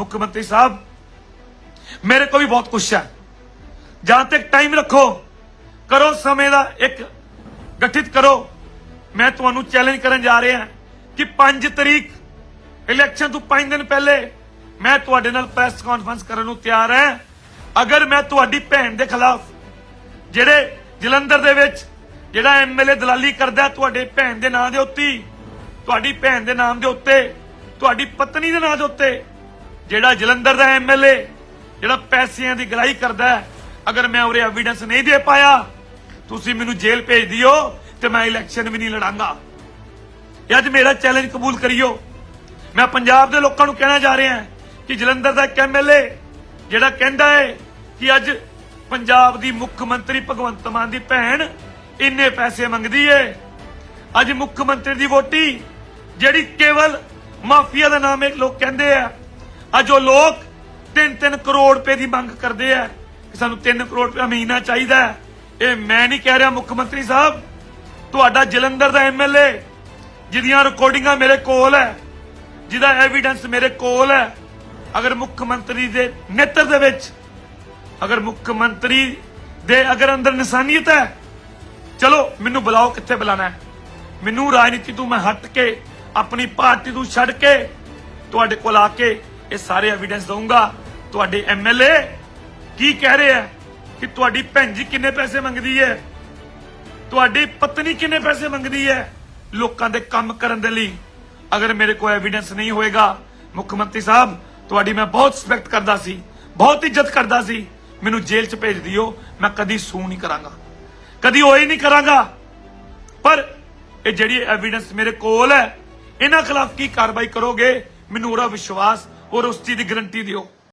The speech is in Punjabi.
ਮੁੱਖ ਮੰਤਰੀ ਸਾਹਿਬ, ਮੇਰੇ ਕੋਲ ਵੀ ਬਹੁਤ ਕੁਛ ਹੈ। ਜਹਾਂ ਤੱਕ ਟਾਈਮ ਰੱਖੋ, ਕਰੋ ਸਮੇਂ ਦਾ ਇੱਕ ਗਠਿਤ ਕਰੋ। ਮੈਂ ਤੁਹਾਨੂੰ ਚੈਲੰਜ ਕਰਨ ਜਾ ਰਿਹਾ ਕਿ 5 ਤਰੀਕ ਇਲੈਕਸ਼ਨ ਤੋਂ 5 ਦਿਨ ਪਹਿਲੇ ਮੈਂ ਤੁਹਾਡੇ ਨਾਲ ਪ੍ਰੈਸ ਕਾਨਫਰੰਸ ਕਰਨ ਨੂੰ ਤਿਆਰ ਹਾਂ। ਅਗਰ ਮੈਂ ਤੁਹਾਡੀ ਭੈਣ ਦੇ ਖਿਲਾਫ ਜਿਹੜੇ ਜਲੰਧਰ ਦੇ ਵਿੱਚ ਜਿਹੜਾ ਐਮਐਲਏ ਦਲਾਲੀ ਕਰਦਾ ਤੁਹਾਡੇ ਭੈਣ ਦੇ ਨਾਂ ਦੇ ਉੱਤੇ, ਤੁਹਾਡੀ ਭੈਣ ਦੇ ਨਾਮ ਦੇ ਉੱਤੇ, ਤੁਹਾਡੀ ਪਤਨੀ ਦੇ ਨਾਂ ਦੇ ਉੱਤੇ ਜਿਹੜਾ ਜਲੰਧਰ ਦਾ ਐਮਐਲਏ ਜਿਹੜਾ ਪੈਸਿਆਂ ਦੀ ਗਲਾਈ ਕਰਦਾ ਅਗਰ ਮੈਂ ਉਰੇ ਐਵੀਡੈਂਸ ਨਹੀਂ ਦੇ ਪਾਇਆ, ਤੁਸੀਂ ਮੈਨੂੰ ਜੇਲ੍ਹ ਭੇਜ ਦਿਓ ਤੇ ਮੈਂ ਇਲੈਕਸ਼ਨ ਵੀ ਨਹੀਂ ਲੜਾਂਗਾ। ਇਹ ਅੱਜ ਮੇਰਾ ਚੈਲੰਜ ਕਬੂਲ ਕਰਿਓ। ਮੈਂ ਪੰਜਾਬ ਦੇ ਲੋਕਾਂ ਨੂੰ ਕਹਿਣਾ ਜਾ ਰਿਹਾ ਹਾਂ ਕਿ ਜਲੰਧਰ ਦਾ ਇੱਕ ਐਮਐਲਏ ਜਿਹੜਾ ਕਹਿੰਦਾ ਹੈ ਕਿ ਅੱਜ ਪੰਜਾਬ ਦੀ ਮੁੱਖ ਮੰਤਰੀ ਭਗਵੰਤ ਮਾਨ ਦੀ ਭੈਣ ਇੰਨੇ ਪੈਸੇ ਮੰਗਦੀ ਏ। ਅੱਜ ਮੁੱਖ ਮੰਤਰੀ ਦੀ ਵੋਟੀ, ਜਿਹੜੀ ਕੇਵਲ ਮਾਫੀਆ ਦਾ ਨਾਮ ਇੱਕ ਲੋਕ ਕਹਿੰਦੇ ਆ ਅੱਜ ਉਹ ਲੋਕ 3-3 ਕਰੋੜ ਰੁਪਏ ਦੀ ਮੰਗ ਕਰਦੇ ਆ ਕਿ ਸਾਨੂੰ 3 ਕਰੋੜ ਰੁਪਏ ਮਹੀਨਾ ਚਾਹੀਦਾ ਇਹ ਮੈਂ ਨਹੀਂ ਕਹਿ ਰਿਹਾ ਮੁੱਖ ਮੰਤਰੀ ਸਾਹਿਬ, ਤੁਹਾਡਾ ਜਲੰਧਰ ਦਾ ਐਮਐਲਏ ਜਿਹਦੀਆਂ ਰਿਕਾਰਡਿੰਗਾਂ ਮੇਰੇ ਕੋਲ ਹੈ, ਜਿਹਦਾ ਐਵੀਡੈਂਸ ਮੇਰੇ ਕੋਲ ਹੈ, ਅਗਰ ਮੁੱਖ ਮੰਤਰੀ ਦੇ ਨੇਤਰ ਦੇ ਵਿੱਚ, ਅਗਰ ਮੁੱਖ ਮੰਤਰੀ ਦੇ ਅਗਰ ਅੰਦਰ ਇਨਸਾਨੀਅਤ ਹੈ, ਚਲੋ ਮੈਨੂੰ ਬੁਲਾਓ ਕਿੱਥੇ ਬੁਲਾਣਾ ਹੈ। ਮੈਨੂੰ ਰਾਜਨੀਤੀ ਤੋਂ ਮੈਂ ਹਟ ਕੇ, ਆਪਣੀ ਪਾਰਟੀ ਤੋਂ ਛੱਡ ਕੇ, ਤੁਹਾਡੇ ਕੋਲ ਆ ਕੇ ਇਹ ਸਾਰੇ ਐਵੀਡੈਂਸ ਦਊਂਗਾ। ਤੁਹਾਡੇ ਐਮਐਲਏ ਕੀ ਕਹਿ ਰਹੇ ਆ ਕਿ ਤੁਹਾਡੀ ਭੈਣ ਜੀ ਕਿੰਨੇ ਪੈਸੇ ਮੰਗਦੀ ਹੈ? ਤੁਹਾਡੀ ਪਤਨੀ ਕਿੰਨੇ ਪੈਸੇ ਮੰਗਦੀ ਹੈ ਲੋਕਾਂ ਦੇ ਕੰਮ ਕਰਨ ਦੇ ਲਈ? ਅਗਰ ਮੇਰੇ ਕੋਲ ਐਵੀਡੈਂਸ ਨਹੀਂ ਹੋਏਗਾ ਮੁੱਖ ਮੰਤਰੀ ਸਾਹਿਬ, ਤੁਹਾਡੀ ਮੈਂ ਬਹੁਤ ਰਿਸਪੈਕਟ ਕਰਦਾ ਸੀ, ਬਹੁਤ ਇੱਜ਼ਤ ਕਰਦਾ ਸੀ। ਮੈਨੂੰ ਜੇਲ੍ਹ 'ਚ ਭੇਜ ਦਿਓ, ਮੈਂ ਕਦੀ ਸੂ ਨਹੀਂ ਕਰਾਂਗਾ। ਕਦੀ ਹੋਈ ਨਹੀਂ ਕਰਾਂਗਾ। ਪਰ ਇਹ ਜਿਹੜੀ ਐਵੀਡੈਂਸ ਮੇਰੇ ਕੋਲ ਹੈ, ਇਹਨਾਂ ਖਿਲਾਫ ਕੀ ਕਾਰਵਾਈ ਕਰੋਗੇ? ਮੈਨੂੰ ਉਹਦਾ ਵਿਸ਼ਵਾਸ ਔਰ ਉਸ ਚੀਜ਼ ਦੀ ਗਰੰਟੀ ਦਿਓ।